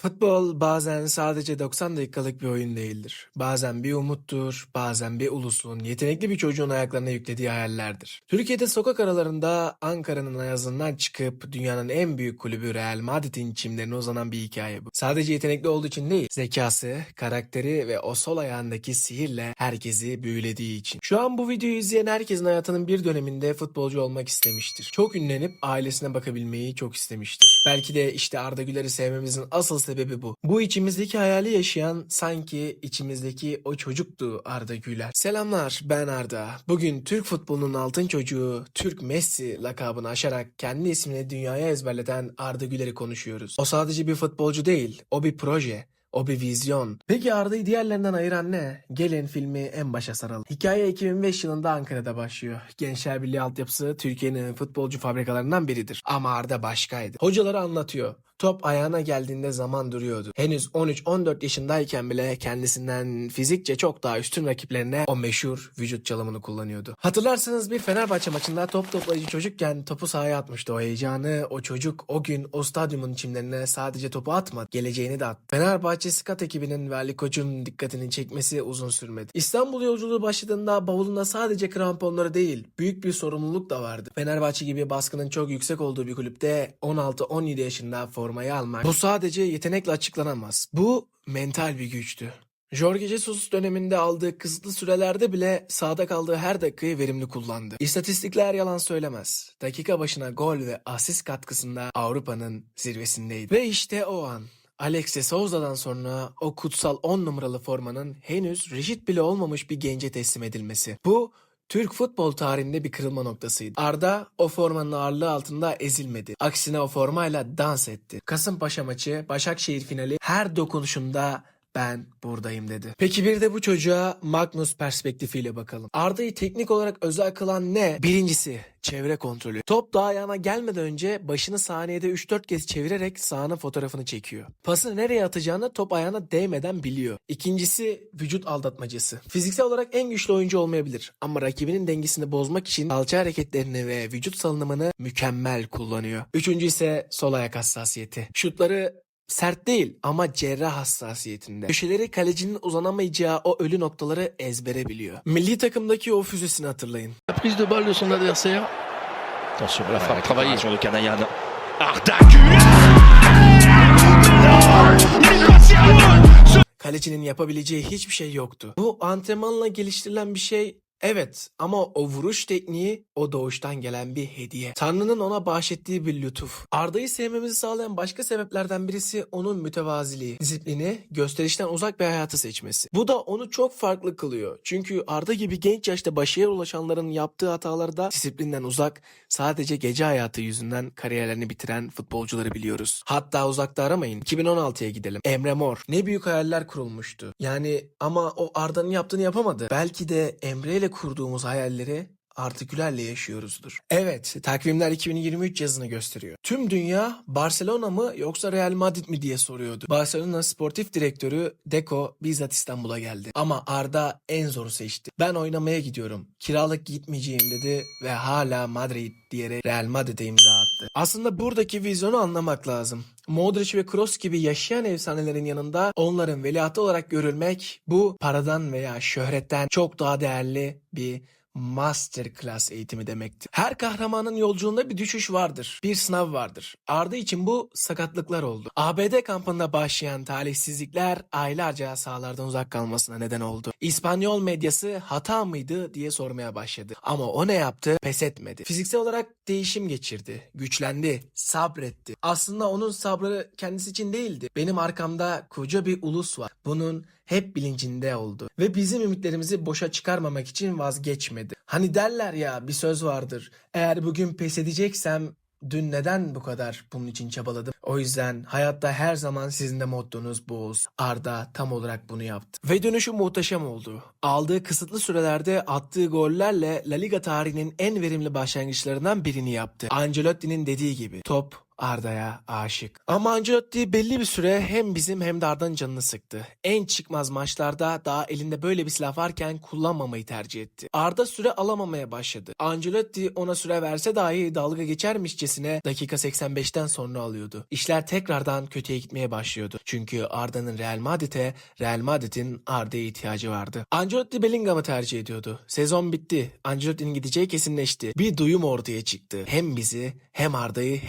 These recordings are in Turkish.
Futbol bazen sadece 90 dakikalık bir oyun değildir. Bazen bir umuttur, bazen bir ulusun, yetenekli bir çocuğun ayaklarına yüklediği hayallerdir. Türkiye'de sokak aralarında Ankara'nın ayazından çıkıp dünyanın en büyük kulübü Real Madrid'in çimlerine uzanan bir hikaye bu. Sadece yetenekli olduğu için değil, zekası, karakteri ve o sol ayağındaki sihirle herkesi büyülediği için. Şu an bu videoyu izleyen herkesin hayatının bir döneminde futbolcu olmak istemiştir. Çok ünlenip ailesine bakabilmeyi çok istemiştir. Belki de işte Arda Güler'i sevmemizin asıl sebebi bu. Bu içimizdeki hayali yaşayan sanki içimizdeki o çocuktu Arda Güler. Selamlar ben Arda. Bugün Türk futbolunun altın çocuğu Türk Messi lakabını aşarak kendi ismini dünyaya ezberleten Arda Güler'i konuşuyoruz. O sadece bir futbolcu değil, o bir proje. O bir vizyon. Peki Arda'yı diğerlerinden ayıran ne? Gelin filmi en başa saralım. Hikaye 2005 yılında Ankara'da başlıyor. Gençler Birliği altyapısı Türkiye'nin futbolcu fabrikalarından biridir. Ama Arda başkaydı. Hocaları anlatıyor. Top ayağına geldiğinde zaman duruyordu. Henüz 13-14 yaşındayken bile kendisinden fizikçe çok daha üstün rakiplerine o meşhur vücut çalımını kullanıyordu. Hatırlarsanız bir Fenerbahçe maçında top toplayıcı çocukken topu sahaya atmıştı. O heyecanı, o çocuk o gün o stadyumun çimlerine sadece topu atmadı. Geleceğini de attı. Fenerbahçe scout ekibinin ve Ali Koç'un dikkatini çekmesi uzun sürmedi. İstanbul yolculuğu başladığında bavulunda sadece kramponları değil, büyük bir sorumluluk da vardı. Fenerbahçe gibi baskının çok yüksek olduğu bir kulüpte 16-17 yaşında formayı almak bu sadece yetenekle açıklanamaz. Bu mental bir güçtü. Jorge Jesus döneminde aldığı kısıtlı sürelerde bile sahada kaldığı her dakikayı verimli kullandı. İstatistikler yalan söylemez. Dakika başına gol ve asist katkısında Avrupa'nın zirvesindeydi. Ve işte o an. Alexis Souza'dan sonra o kutsal 10 numaralı formanın henüz reşit bile olmamış bir gence teslim edilmesi. Bu Türk futbol tarihinde bir kırılma noktasıydı. Arda o formanın ağırlığı altında ezilmedi. Aksine o formayla dans etti. Kasımpaşa maçı, Başakşehir finali her dokunuşunda ben buradayım dedi. Peki bir de bu çocuğa Magnus perspektifiyle bakalım. Arda'yı teknik olarak özel kılan ne? Birincisi çevre kontrolü. Top da ayağına gelmeden önce başını saniyede 3-4 kez çevirerek sahanın fotoğrafını çekiyor. Pası nereye atacağını top ayağına değmeden biliyor. İkincisi vücut aldatmacası. Fiziksel olarak en güçlü oyuncu olmayabilir ama rakibinin dengesini bozmak için kalça hareketlerini ve vücut salınımını mükemmel kullanıyor. Üçüncü ise sol ayak hassasiyeti. Şutları Sert değil ama cerrah hassasiyetinde. Köşeleri kalecinin uzanamayacağı o ölü noktaları ezbere biliyor. Milli takımdaki o füzesini hatırlayın. La prise de balle de son adversaire. Attention, la frappe travaillée. Sur le Güler Kalecinin yapabileceği hiçbir şey yoktu. Bu antrenmanla geliştirilen bir şey Evet ama o vuruş tekniği o doğuştan gelen bir hediye. Tanrı'nın ona bahşettiği bir lütuf. Arda'yı sevmemizi sağlayan başka sebeplerden birisi onun mütevaziliği, disiplini, gösterişten uzak bir hayatı seçmesi. Bu da onu çok farklı kılıyor. Çünkü Arda gibi genç yaşta başarıya ulaşanların yaptığı hatalarda disiplinden uzak, sadece gece hayatı yüzünden kariyerlerini bitiren futbolcuları biliyoruz. Hatta uzakta aramayın. 2016'ya gidelim. Emre Mor. Ne büyük hayaller kurulmuştu. Yani ama o Arda'nın yaptığını yapamadı. Belki de Emre ile kurduğumuz hayalleri Arda Güler'le yaşıyoruzdur. Evet, takvimler 2023 yazını gösteriyor. Tüm dünya Barcelona mı yoksa Real Madrid mi diye soruyordu. Barcelona sportif direktörü Deco bizzat İstanbul'a geldi. Ama Arda en zoru seçti. Ben oynamaya gidiyorum. Kiralık gitmeyeceğim dedi ve hala Madrid diyerek Real Madrid'e imza attı. Aslında buradaki vizyonu anlamak lazım. Modric ve Kroos gibi yaşayan efsanelerin yanında onların veliahtı olarak görülmek bu paradan veya şöhretten çok daha değerli bir masterclass eğitimi demektir. Her kahramanın yolculuğunda bir düşüş vardır. Bir sınav vardır. Arda için bu sakatlıklar oldu. ABD kampında başlayan talihsizlikler aylarca sahalardan uzak kalmasına neden oldu. İspanyol medyası hata mıydı diye sormaya başladı. Ama o ne yaptı? Pes etmedi. Fiziksel olarak değişim geçirdi. Güçlendi. Sabretti. Aslında onun sabrı kendisi için değildi. Benim arkamda koca bir ulus var. Bunun hep bilincinde oldu. Ve bizim ümitlerimizi boşa çıkarmamak için vazgeçmedi. Hani derler ya bir söz vardır. Eğer bugün pes edeceksem dün neden bu kadar bunun için çabaladım? O yüzden hayatta her zaman sizin de mottonuz bu olsun. Arda tam olarak bunu yaptı. Ve dönüşü muhteşem oldu. Aldığı kısıtlı sürelerde attığı gollerle La Liga tarihinin en verimli başlangıçlarından birini yaptı. Ancelotti'nin dediği gibi top Arda'ya aşık. Ama Ancelotti belli bir süre hem bizim hem de Arda'nın canını sıktı. En çıkmaz maçlarda daha elinde böyle bir silah varken kullanmamayı tercih etti. Arda süre alamamaya başladı. Ancelotti ona süre verse dahi dalga geçermişçesine dakika 85'ten sonra alıyordu. İşler tekrardan kötüye gitmeye başlıyordu. Çünkü Arda'nın Real Madrid'e, Real Madrid'in Arda'ya ihtiyacı vardı. Ancelotti Bellingham'ı tercih ediyordu. Sezon bitti. Ancelotti'nin gideceği kesinleşti. Bir duyum ortaya çıktı. Hem bizi hem Arda'yı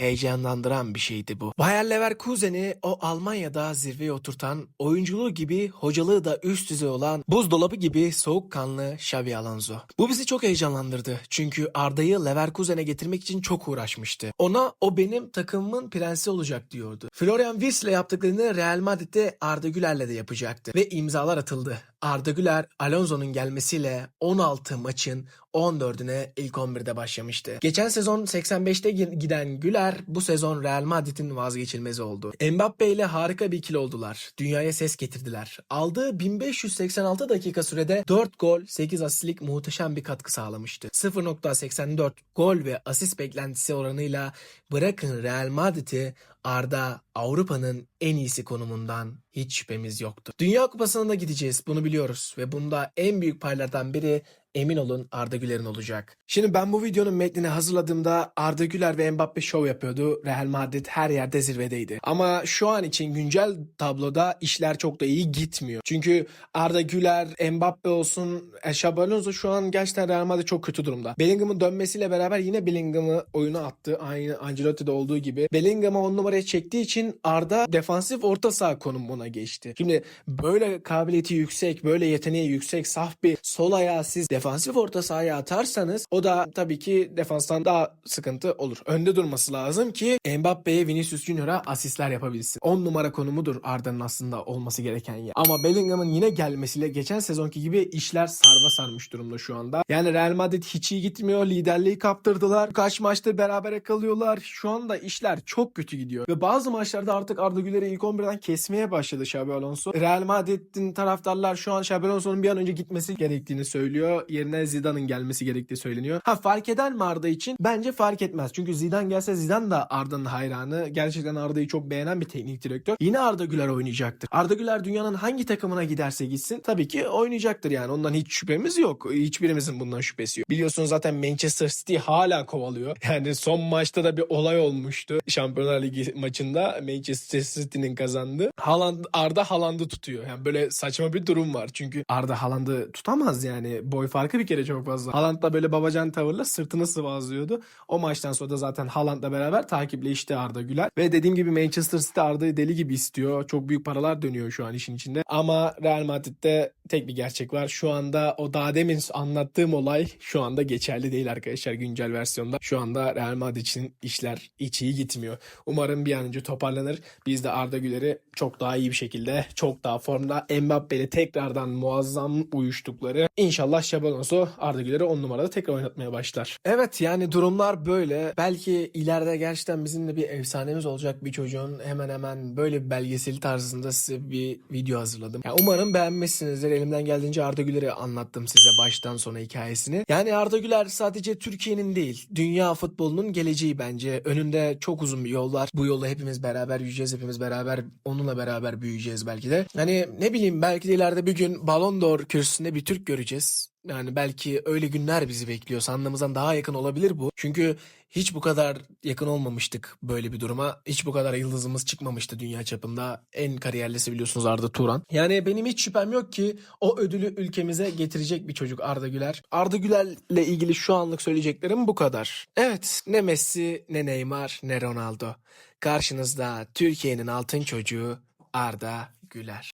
heyecanlandıran bir şeydi bu. Bayer Leverkusen'i o Almanya'da zirveye oturtan, oyunculuğu gibi hocalığı da üst düzey olan buzdolabı gibi soğukkanlı Xavi Alonso. Bu bizi çok heyecanlandırdı. Çünkü Arda'yı Leverkusen'e getirmek için çok uğraşmıştı. Ona o benim takımımın prensi olacak diyordu. Florian Wirtz'le yaptıklarını Real Madrid'de Arda Güler'le de yapacaktı. Ve imzalar atıldı. Arda Güler, Alonso'nun gelmesiyle 16 maçın 14'üne ilk 11'de başlamıştı. Geçen sezon 85'te gi- giden Güler bu sezon Real Madrid'in vazgeçilmezi oldu. Mbappe ile harika bir ikili oldular. Dünyaya ses getirdiler. Aldığı 1586 dakika sürede 4 gol, 8 asistlik muhteşem bir katkı sağlamıştı. 0.84 gol ve asist beklentisi oranıyla bırakın Real Madrid'i Arda Avrupa'nın en iyisi konumundan hiç şüphemiz yoktu. Dünya Kupası'na da gideceğiz bunu biliyoruz ve bunda en büyük paylardan biri emin olun Arda Güler'in olacak. Şimdi ben bu videonun metnini hazırladığımda Arda Güler ve Mbappe şov yapıyordu. Real Madrid her yerde zirvedeydi. Ama şu an için güncel tabloda işler çok da iyi gitmiyor. Çünkü Arda Güler, Mbappe olsun, Xabi Alonso şu an gerçekten Real Madrid çok kötü durumda. Bellingham'ın dönmesiyle beraber yine Bellingham'ı oyuna attı. Aynı Ancelotti'de olduğu gibi. Bellingham'ı on numaraya çektiği için Arda defansif orta saha konumuna geçti. Şimdi böyle kabiliyeti yüksek, böyle yeteneği yüksek, saf bir sol ayağı siz defansif orta sahaya atarsanız o da tabii ki defanstan daha sıkıntı olur. Önde durması lazım ki Mbappe'ye Vinicius Junior'a asistler yapabilsin. 10 numara konumudur Arda'nın aslında olması gereken yer. Ama Bellingham'ın yine gelmesiyle geçen sezonki gibi işler sarba sarmış durumda şu anda. Yani Real Madrid hiç iyi gitmiyor. Liderliği kaptırdılar. Kaç maçtır berabere kalıyorlar. Şu anda işler çok kötü gidiyor. Ve bazı maçlarda artık Arda Güler'i ilk 11'den kesmeye başladı Xabi Alonso. Real Madrid'in taraftarlar şu an Xabi Alonso'nun bir an önce gitmesi gerektiğini söylüyor. Yerine Zidane'ın gelmesi gerektiği söyleniyor. Ha fark eder mi Arda için? Bence fark etmez. Çünkü Zidane gelse Zidane da Arda'nın hayranı. Gerçekten Arda'yı çok beğenen bir teknik direktör. Yine Arda Güler oynayacaktır. Arda Güler dünyanın hangi takımına giderse gitsin tabii ki oynayacaktır yani. Ondan hiç şüphemiz yok. Hiçbirimizin bundan şüphesi yok. Biliyorsunuz zaten Manchester City hala kovalıyor. Yani son maçta da bir olay olmuştu. Şampiyonlar Ligi maçında Manchester City'nin kazandığı. Haaland, Arda Haaland'ı tutuyor. Yani böyle saçma bir durum var. Çünkü Arda Haaland'ı tutamaz yani. Boy farkı bir kere çok fazla. Haaland da böyle babacan tavırla sırtını sıvazlıyordu. O maçtan sonra da zaten Haaland'la beraber takipleşti Arda Güler. Ve dediğim gibi Manchester City Arda'yı deli gibi istiyor. Çok büyük paralar dönüyor şu an işin içinde. Ama Real Madrid'de tek bir gerçek var. Şu anda o daha demin anlattığım olay şu anda geçerli değil arkadaşlar güncel versiyonda. Şu anda Real Madrid için işler hiç iyi gitmiyor. Umarım bir an önce toparlanır. Biz de Arda Güler'i çok daha iyi bir şekilde, çok daha formda Mbappe ile tekrardan muazzam uyuştukları. İnşallah Xabi Alonso Arda Güler'i 10 numarada tekrar oynatmaya başlar. Evet yani durumlar böyle. Belki ileride gerçekten bizim de bir efsanemiz olacak bir çocuğun hemen hemen böyle bir belgeseli tarzında size bir video hazırladım. Yani umarım beğenmişsinizdir. Elimden geldiğince Arda Güler'i anlattım size baştan sona hikayesini. Yani Arda Güler sadece Türkiye'nin değil, dünya futbolunun geleceği bence. Önünde çok uzun bir yol var. Bu yolla hepimiz beraber yürüyeceğiz. Hepimiz beraber onunla beraber büyüyeceğiz belki de. Hani ne bileyim belki de ileride bir gün Ballon d'Or kürsüsünde bir Türk göreceğiz. Yani belki öyle günler bizi bekliyor. Sandığımızdan daha yakın olabilir bu. Çünkü hiç bu kadar yakın olmamıştık böyle bir duruma. Hiç bu kadar yıldızımız çıkmamıştı dünya çapında. En kariyerlisi biliyorsunuz Arda Turan. Yani benim hiç şüphem yok ki o ödülü ülkemize getirecek bir çocuk Arda Güler. Arda Güler'le ilgili şu anlık söyleyeceklerim bu kadar. Evet ne Messi ne Neymar ne Ronaldo. Karşınızda Türkiye'nin altın çocuğu Arda Güler.